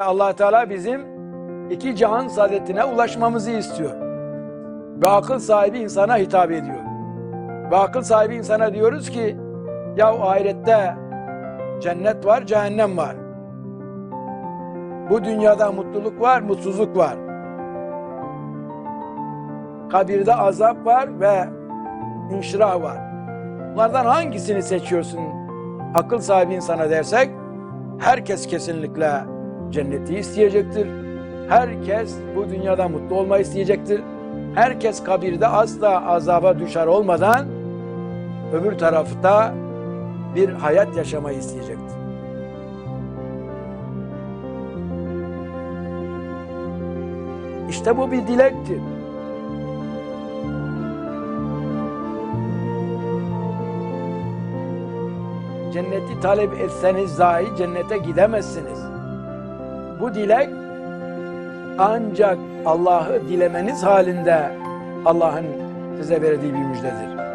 allah Teala bizim iki cihan saadetine ulaşmamızı istiyor. Ve akıl sahibi insana hitap ediyor. Ve akıl sahibi insana diyoruz ki ya ahirette cennet var, cehennem var. Bu dünyada mutluluk var, mutsuzluk var. Kabirde azap var ve inşirah var. Bunlardan hangisini seçiyorsun akıl sahibi insana dersek herkes kesinlikle cenneti isteyecektir. Herkes bu dünyada mutlu olmayı isteyecektir. Herkes kabirde asla azaba düşer olmadan öbür tarafta bir hayat yaşamayı isteyecektir. İşte bu bir dilektir. Cenneti talep etseniz dahi cennete gidemezsiniz. Bu dilek ancak Allah'ı dilemeniz halinde Allah'ın size verdiği bir müjdedir.